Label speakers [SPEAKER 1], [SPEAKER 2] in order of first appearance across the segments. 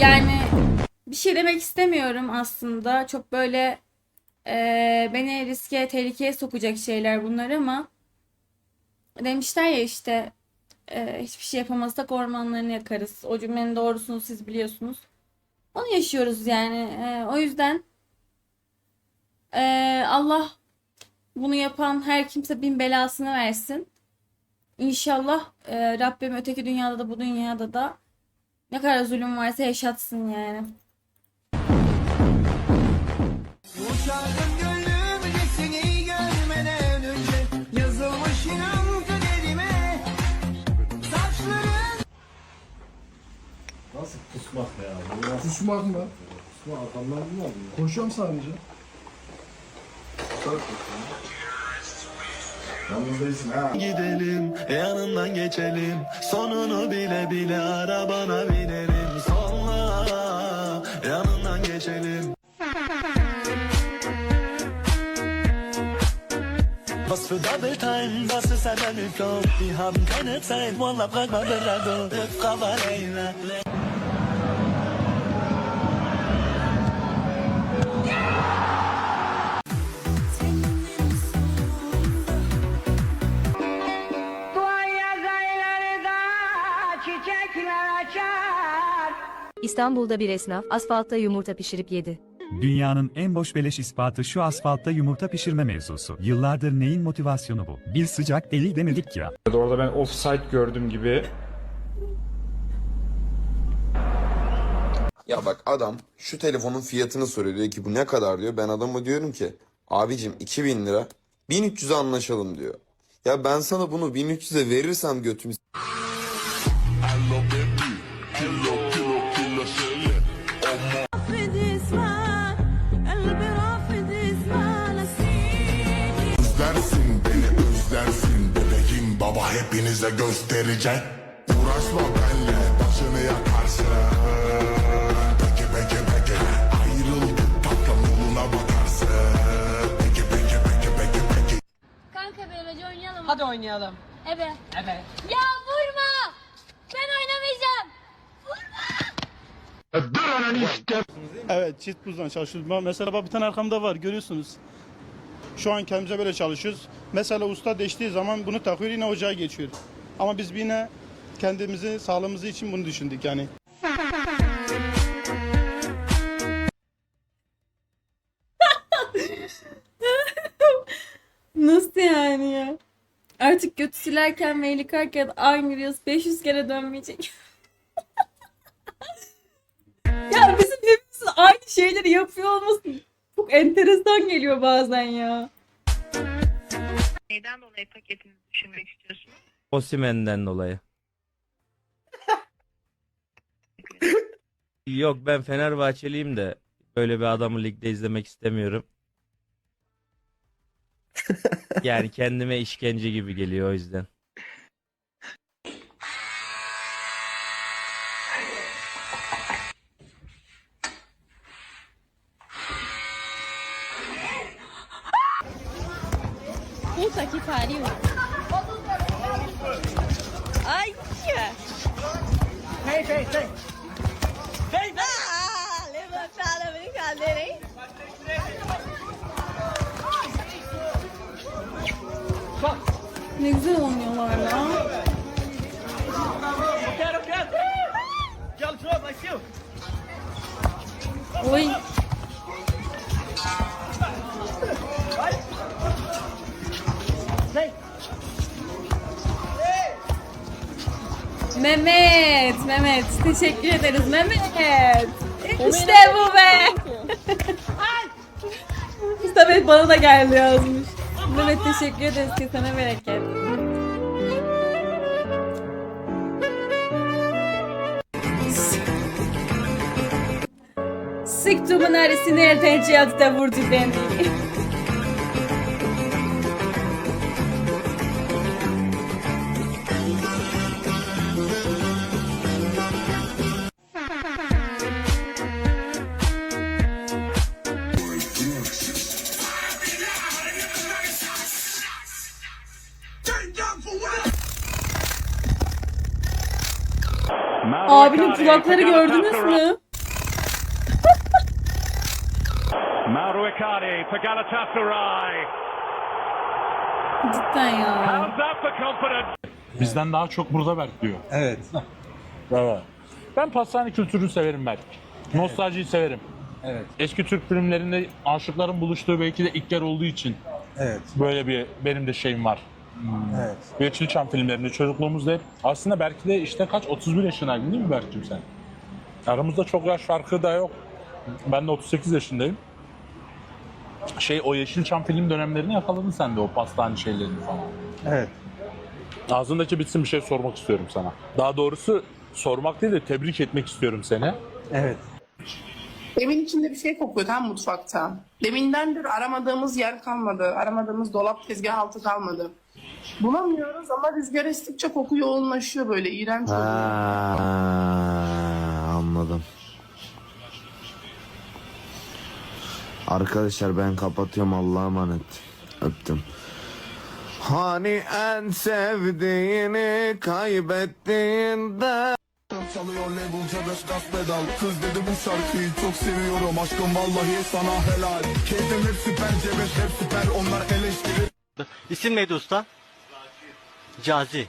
[SPEAKER 1] Yani bir şey demek istemiyorum aslında. Çok böyle eee, beni riske, tehlikeye sokacak şeyler bunlar ama demişler ya işte eee, hiçbir şey yapamazsak ormanlarını yakarız. O cümlenin doğrusunu siz biliyorsunuz. Onu yaşıyoruz yani. Eee, o yüzden eee, Allah bunu yapan her kimse bin belasını versin. İnşallah eee, Rabbim öteki dünyada da bu dünyada da ne kadar zulüm varsa yaşatsın yani.
[SPEAKER 2] Bu şarkım gönlümde seni görmeden önce Yazılmış inan kaderime Saçların
[SPEAKER 3] Nasıl kusmak ya? Bu nasıl
[SPEAKER 4] Kusmak mı?
[SPEAKER 3] kusma arkamdan mı alıyor?
[SPEAKER 4] Koşuyorum sadece.
[SPEAKER 3] Yalnız değilsin ha.
[SPEAKER 5] Gidelim yanından geçelim Sonunu bile bile arabana binelim Sonra yanından geçelim Was für Double Time, das ist ein Flop. Die haben keine Zeit, Wallah, frag mal Belado, Frau Valena.
[SPEAKER 6] İstanbul'da bir esnaf asfaltta yumurta pişirip yedi.
[SPEAKER 7] Dünyanın en boş beleş ispatı şu asfaltta yumurta pişirme mevzusu. Yıllardır neyin motivasyonu bu? Bir sıcak deli demedik ya.
[SPEAKER 8] Orada ben offside gördüm gibi.
[SPEAKER 9] Ya bak adam şu telefonun fiyatını soruyor. Diyor ki bu ne kadar diyor. Ben adama diyorum ki abicim 2000 lira 1300'e anlaşalım diyor. Ya ben sana bunu 1300'e verirsem götümü
[SPEAKER 10] Özlersin beni özlersin bebeğim baba hepinize gösterecek Uğraşma benle başını yakarsın Peki peki peki ayrıldık tatlım yoluna bakarsın Peki peki peki peki peki
[SPEAKER 11] Kanka bir oynayalım.
[SPEAKER 2] Hadi oynayalım
[SPEAKER 11] Evet.
[SPEAKER 2] Evet
[SPEAKER 11] Ya vurma! Ben oynamayacağım.
[SPEAKER 4] Evet çift buzdan çalışıyoruz. Ben- Mesela bak bir tane arkamda var görüyorsunuz. Şu an kendimize böyle çalışıyoruz. Mesela usta değiştiği zaman bunu takıyor yine ocağa geçiyor. Ama biz yine kendimizi sağlığımızı için bunu düşündük yani.
[SPEAKER 1] Nasıl yani ya? Artık götü silerken ve yıkarken aynı Reels 500 kere dönmeyecek. ya bizim hepimizin aynı şeyleri yapıyor olması çok enteresan geliyor bazen ya.
[SPEAKER 11] Neyden dolayı paketinizi düşünmek istiyorsunuz?
[SPEAKER 12] Osimen'den dolayı. Yok ben Fenerbahçeliyim de böyle bir adamı ligde izlemek istemiyorum. Yani kendime işkence gibi geliyor o yüzden.
[SPEAKER 11] Puta que pariu. Ai, tia.
[SPEAKER 2] Vem vem vem Vem vem
[SPEAKER 11] Ah, levantada, brincadeira, hein?
[SPEAKER 1] Ne güzel oynuyorlar ya.
[SPEAKER 2] Quero quero Gel jogo vai Sil
[SPEAKER 1] Oy. Mehmet, Mehmet. Teşekkür ederiz Mehmet. İşte bu be. Mustafa bana da geldi yazmış. Mehmet teşekkür ederiz. Kesene bereket. Siktumun arası nereden da vurdu beni. Kulakları gördünüz mü?
[SPEAKER 13] Mauro Icardi for Galatasaray.
[SPEAKER 1] Cidden ya.
[SPEAKER 13] How's that for confidence?
[SPEAKER 14] Bizden daha çok burada bekliyor. Evet. evet. Ben pastane kültürünü severim Berk. Nostaljiyi severim. Evet. Eski Türk filmlerinde aşıkların buluştuğu belki de ilk yer olduğu için. Evet. Böyle bir benim de şeyim var. Evet. Yeşilçam filmlerinde çocukluğumuzda hep aslında belki de işte kaç 31 yaşındaydın değil mi Berk'cim sen? Aramızda çok yaş farkı da yok. Ben de 38 yaşındayım. Şey o Yeşilçam film dönemlerini yakaladın sen de o pastane şeylerini falan.
[SPEAKER 2] Evet.
[SPEAKER 14] Ağzındaki bitsin bir şey sormak istiyorum sana. Daha doğrusu sormak değil de tebrik etmek istiyorum seni.
[SPEAKER 2] Evet.
[SPEAKER 15] Evin içinde bir şey kokuyor tam mutfakta. Demindendir aramadığımız yer kalmadı. Aramadığımız dolap tezgah altı kalmadı. Bulamıyoruz ama rüzgar estikçe koku yoğunlaşıyor böyle iğrenç oluyor.
[SPEAKER 16] anladım. Arkadaşlar ben kapatıyorum Allah'a emanet. Öptüm. Hani en sevdiğini kaybettiğinde
[SPEAKER 17] Çalıyor label C5 gaz pedal Kız dedi bu şarkıyı çok seviyorum Aşkım vallahi sana helal Keyfim hep süper C5 hep süper Onlar eleştirir
[SPEAKER 13] İsim neydi usta? Cazi.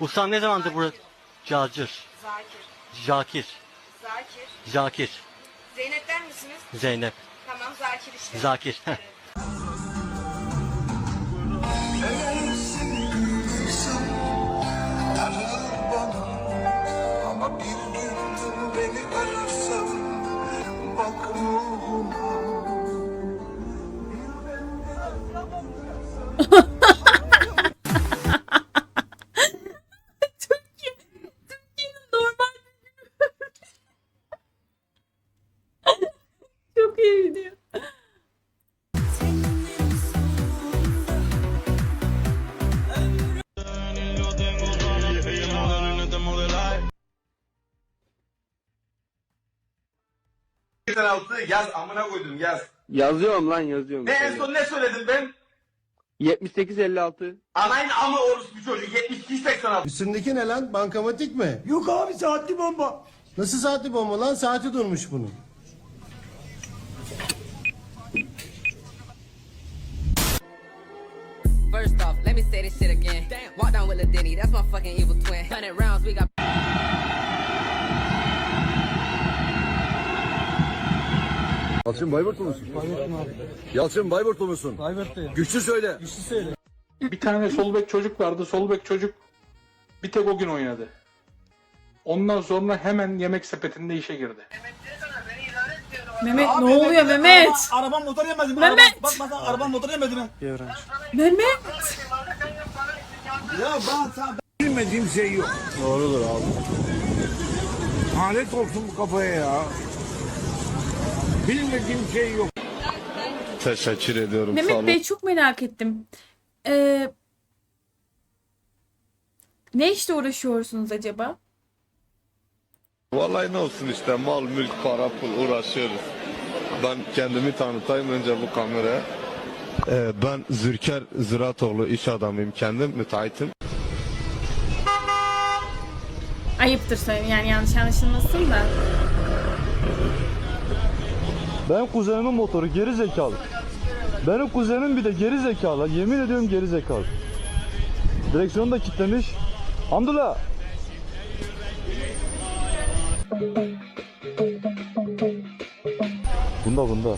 [SPEAKER 13] Usta ne zamandır burada? Cazır. Zakir. Zakir.
[SPEAKER 15] Zakir.
[SPEAKER 13] Zakir.
[SPEAKER 15] Zeynep'ten misiniz?
[SPEAKER 13] Zeynep.
[SPEAKER 15] Tamam Zakir işte.
[SPEAKER 13] Zakir.
[SPEAKER 16] Yaz amına koydum yaz.
[SPEAKER 13] Yazıyorum lan yazıyorum.
[SPEAKER 16] Ne en son ne söyledim ben?
[SPEAKER 13] 78-56.
[SPEAKER 16] Anayın ama orospu çocuk 72 86.
[SPEAKER 3] Üstündeki ne lan? Bankamatik mi? Yok abi saatli bomba. Nasıl saatli bomba lan? Saati durmuş bunun.
[SPEAKER 15] First off, let me say this shit again. Walk down with Lil Denny, that's my fucking evil twin. Hundred rounds, we got.
[SPEAKER 3] Yalçın Bayburtlu musun? Bayburtlu abi. Yalçın Bayburtlu musun? Bayburtluyum. Güçlü söyle. Güçlü söyle.
[SPEAKER 14] Bir tane sol bek çocuk vardı. Sol bek çocuk bir tek o gün oynadı. Ondan sonra hemen yemek sepetinde işe girdi.
[SPEAKER 1] Mehmet ne oluyor Mehmet?
[SPEAKER 13] Arabam motor yemedi.
[SPEAKER 1] Mehmet!
[SPEAKER 13] Bak bak arabam motor yemedi mi?
[SPEAKER 1] Mehmet.
[SPEAKER 13] Ya ben sen
[SPEAKER 3] Bilmediğim şey yok. Doğrudur abi. Alet olsun bu kafaya ya. Bilmediğim şey yok.
[SPEAKER 17] Teşekkür ediyorum
[SPEAKER 1] Mehmet Bey çok merak ettim. Ee, ne işte uğraşıyorsunuz acaba?
[SPEAKER 17] Vallahi ne olsun işte mal mülk para pul uğraşıyoruz. Ben kendimi tanıtayım önce bu kameraya. Ee, ben Zürker Zıratoğlu iş adamıyım kendim müteahhitim.
[SPEAKER 1] Ayıptır söyleyeyim yani yanlış anlaşılmasın da.
[SPEAKER 2] Benim kuzenimin motoru geri zekalı. Benim kuzenim bir de geri zekalı. Yemin ediyorum geri zekalı. Direksiyonu da kilitlemiş. Hamdullah. Bunda bunda.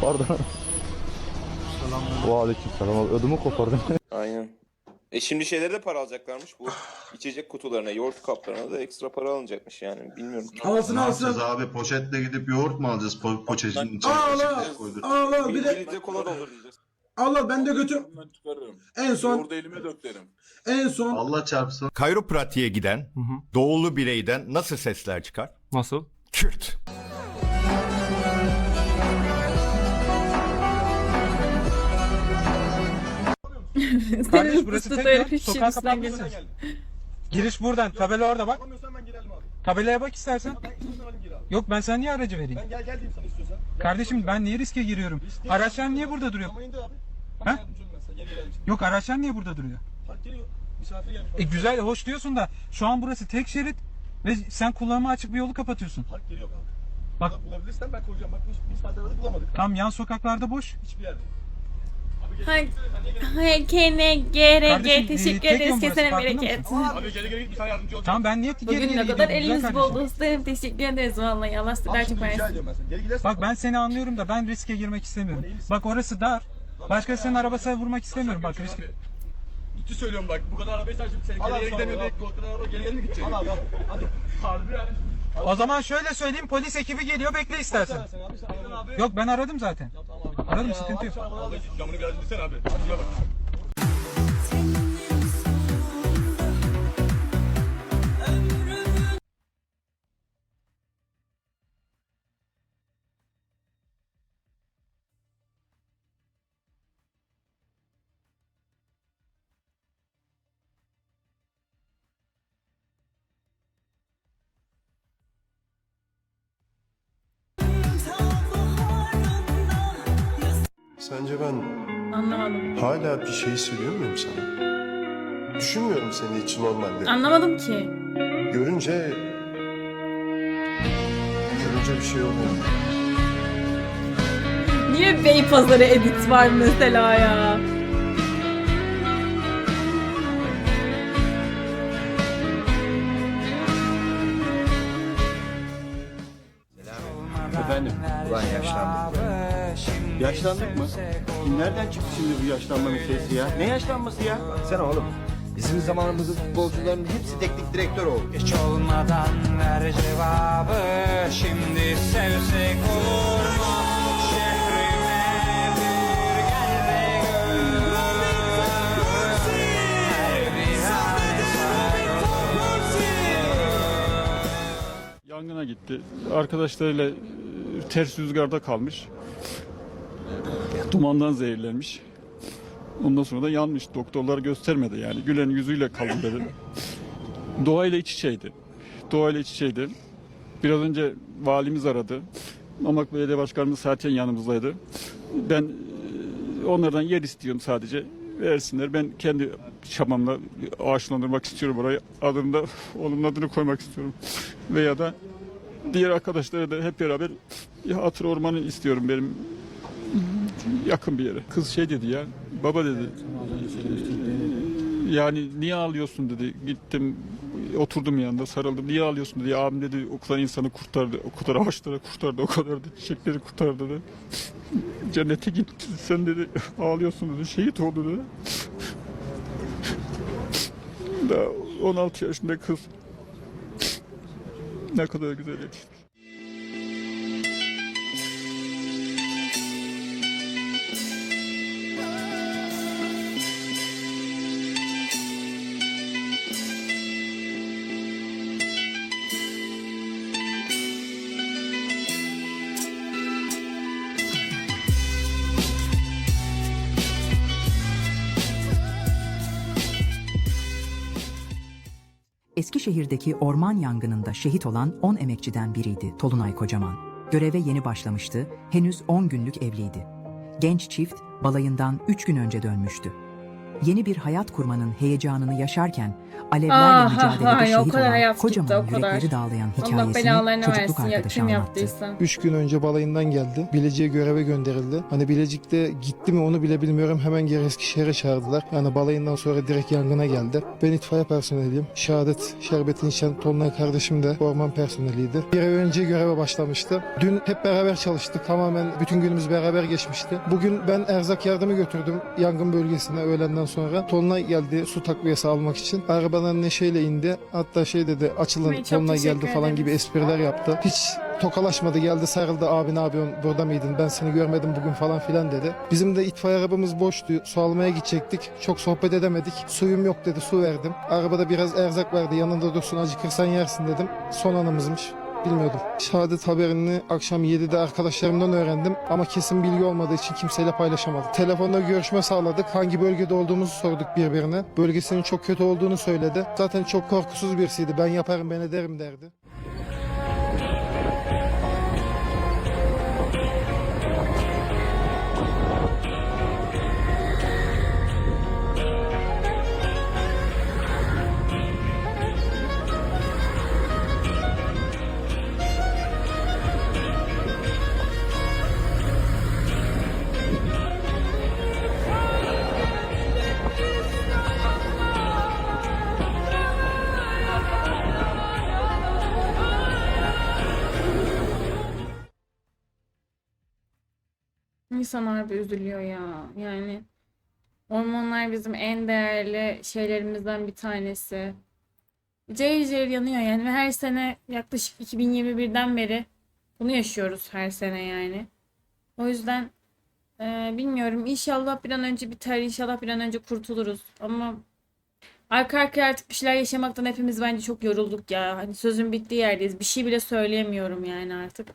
[SPEAKER 2] Pardon. Ve aleyküm selam. Ödümü kopardın.
[SPEAKER 16] Aynen. E şimdi şeylere de para alacaklarmış bu içecek kutularına, yoğurt kaplarına da ekstra para alınacakmış yani bilmiyorum.
[SPEAKER 3] Alsın alsın.
[SPEAKER 17] abi poşetle gidip yoğurt mu alacağız po poşetin içine?
[SPEAKER 3] Allah. Allah bir de
[SPEAKER 16] İngilizce kola dolduracağız.
[SPEAKER 3] Allah ben de götür. En son
[SPEAKER 17] elime dökerim.
[SPEAKER 3] en son
[SPEAKER 17] Allah çarpsın.
[SPEAKER 18] Kayropratiğe giden doğulu bireyden nasıl sesler çıkar?
[SPEAKER 14] Nasıl?
[SPEAKER 18] Kürt.
[SPEAKER 1] Senin usta öyle bir şey üstünden geçmiş.
[SPEAKER 13] Giriş buradan. Tabela orada bak. Tabelaya bak istersen. Yok ben sana niye aracı vereyim?
[SPEAKER 3] gel gel diyeyim sana istiyorsan.
[SPEAKER 13] Kardeşim ben niye riske giriyorum? Araçlar niye burada duruyor? Ha? Yok araçlar niye burada duruyor?
[SPEAKER 19] E güzel, hoş diyorsun da şu an burası tek şerit ve sen kullanıma açık bir yolu kapatıyorsun. Bak
[SPEAKER 20] Bulabilirsen ben koyacağım. Bak biz, biz bulamadık.
[SPEAKER 19] tam yan sokaklarda boş.
[SPEAKER 20] Hiçbir yerde.
[SPEAKER 1] HKNGRG
[SPEAKER 19] Kardeşim,
[SPEAKER 1] teşekkür
[SPEAKER 19] e, tek
[SPEAKER 1] ederiz.
[SPEAKER 19] yol burası,
[SPEAKER 1] Kesene
[SPEAKER 19] farkında
[SPEAKER 1] bereket.
[SPEAKER 20] Abi geri geri git bir tane yardımcı ol.
[SPEAKER 19] Tamam ben niye geri
[SPEAKER 1] Bugün ne kadar
[SPEAKER 19] güzel
[SPEAKER 1] eliniz bol
[SPEAKER 19] kardeşim?
[SPEAKER 1] dostlarım. Teşekkür ederiz vallahi. Allah size daha çok
[SPEAKER 20] Rica
[SPEAKER 1] versin.
[SPEAKER 20] ediyorum ben seni. Geri gidersen.
[SPEAKER 19] Bak ben seni anlıyorum da ben riske girmek istemiyorum. Bak orası dar. Başkasının arabasına vurmak istemiyorum bak riske.
[SPEAKER 20] Ciddi söylüyorum bak. Bu kadar arabayı sadece seni geri geri gidemiyorduk. Bu kadar araba geri geri mi gidecek? Al abi al. Hadi. Harbi yani.
[SPEAKER 19] O zaman şöyle söyleyeyim polis ekibi geliyor bekle istersen.
[SPEAKER 20] Abi abi.
[SPEAKER 19] Yok ben aradım zaten. Aradım sıkıntı yok.
[SPEAKER 20] Camını biraz indirsene abi. Hadi gel bak.
[SPEAKER 10] Sence ben
[SPEAKER 1] Anlamadım.
[SPEAKER 10] hala bir şey söylüyor muyum sana? Düşünmüyorum seni hiç normalde.
[SPEAKER 1] Anlamadım ki.
[SPEAKER 10] Görünce... Görünce bir şey oluyor.
[SPEAKER 1] Niye Beypazarı edit var mesela ya?
[SPEAKER 13] Efendim?
[SPEAKER 20] Ulan yaşlandık.
[SPEAKER 13] Yaşlandık mı? Nereden çıktı şimdi bu yaşlanma meselesi ya? Ne yaşlanması ya?
[SPEAKER 20] Sen oğlum. Bizim zamanımızda futbolcuların hepsi teknik direktör oldu.
[SPEAKER 5] Hiç olmadan ver cevabı Şimdi sevsek olur mu Şehrime bir gel ve gör Her bir hadise
[SPEAKER 19] Yangına gitti. Arkadaşlarıyla e, ters rüzgarda kalmış. Dumandan zehirlenmiş. Ondan sonra da yanmış. Doktorlar göstermedi yani. Gülen yüzüyle kalın dedi. Doğayla iç içeydi. Doğayla iç içeydi. Biraz önce valimiz aradı. Mamak Belediye Başkanımız zaten yanımızdaydı. Ben e, onlardan yer istiyorum sadece. Versinler. Ben kendi çabamla ağaçlandırmak istiyorum orayı. Adını da onun adını koymak istiyorum. Veya da diğer arkadaşlara da hep beraber bir hatır ormanı istiyorum benim yakın bir yere. Kız şey dedi ya, baba dedi. "Ee, Yani niye ağlıyorsun dedi. Gittim oturdum yanında sarıldım. Niye ağlıyorsun dedi. Abim dedi o kadar insanı kurtardı. O kadar ağaçları kurtardı. O kadar da çiçekleri kurtardı dedi. Cennete gitti. Sen dedi ağlıyorsun dedi. Şehit oldu dedi. Daha 16 yaşında kız. Ne kadar güzel yetişti.
[SPEAKER 5] Eskişehir'deki orman yangınında şehit olan 10 emekçiden biriydi Tolunay Kocaman. Göreve yeni başlamıştı, henüz 10 günlük evliydi. Genç çift balayından 3 gün önce dönmüştü. Yeni bir hayat kurmanın heyecanını yaşarken alevlerle
[SPEAKER 1] Ah,
[SPEAKER 5] mücadelede
[SPEAKER 1] ya o
[SPEAKER 5] şehit
[SPEAKER 1] kadar
[SPEAKER 5] olan
[SPEAKER 1] hayat
[SPEAKER 5] Kocaman'ın
[SPEAKER 1] gitti, o kadar.
[SPEAKER 5] yürekleri dağlayan
[SPEAKER 1] Allah
[SPEAKER 5] hikayesini
[SPEAKER 1] belalarını
[SPEAKER 5] çocukluk
[SPEAKER 1] versin
[SPEAKER 5] arkadaşı anlattı.
[SPEAKER 1] yaptıysa.
[SPEAKER 21] Üç gün önce balayından geldi. Bilecik'e göreve gönderildi. Hani Bilecik'te gitti mi onu bile bilmiyorum. Hemen geri Eskişehir'e çağırdılar. Yani balayından sonra direkt yangına geldi. Ben itfaiye personeliyim. Şehadet şerbetini içen Tolunay kardeşim de orman personeliydi. Bir ay önce göreve başlamıştı. Dün hep beraber çalıştık. Tamamen bütün günümüz beraber geçmişti. Bugün ben erzak yardımı götürdüm yangın bölgesine öğlenden sonra. Tolunay geldi su takviyesi almak için. Arabadan neşeyle indi. Hatta şey dedi açılın
[SPEAKER 1] çok
[SPEAKER 21] geldi falan gibi espriler yaptı. Hiç tokalaşmadı geldi sarıldı abi ne yapıyorsun burada mıydın ben seni görmedim bugün falan filan dedi. Bizim de itfaiye arabamız boştu su almaya gidecektik çok sohbet edemedik suyum yok dedi su verdim. Arabada biraz erzak vardı yanında dursun acıkırsan yersin dedim son anımızmış. Bilmiyordum. Şehadet haberini akşam 7'de arkadaşlarımdan öğrendim ama kesin bilgi olmadığı için kimseyle paylaşamadım. Telefonda görüşme sağladık. Hangi bölgede olduğumuzu sorduk birbirine. Bölgesinin çok kötü olduğunu söyledi. Zaten çok korkusuz birisiydi. Ben yaparım ben ederim derdi.
[SPEAKER 1] İnsan harbi üzülüyor ya. Yani ormanlar bizim en değerli şeylerimizden bir tanesi. Cayır cayır yanıyor yani ve her sene yaklaşık 2021'den beri bunu yaşıyoruz her sene yani. O yüzden e, bilmiyorum inşallah bir an önce biter inşallah bir an önce kurtuluruz ama arka arkaya artık bir şeyler yaşamaktan hepimiz bence çok yorulduk ya. Hani sözün bittiği yerdeyiz. Bir şey bile söyleyemiyorum yani artık.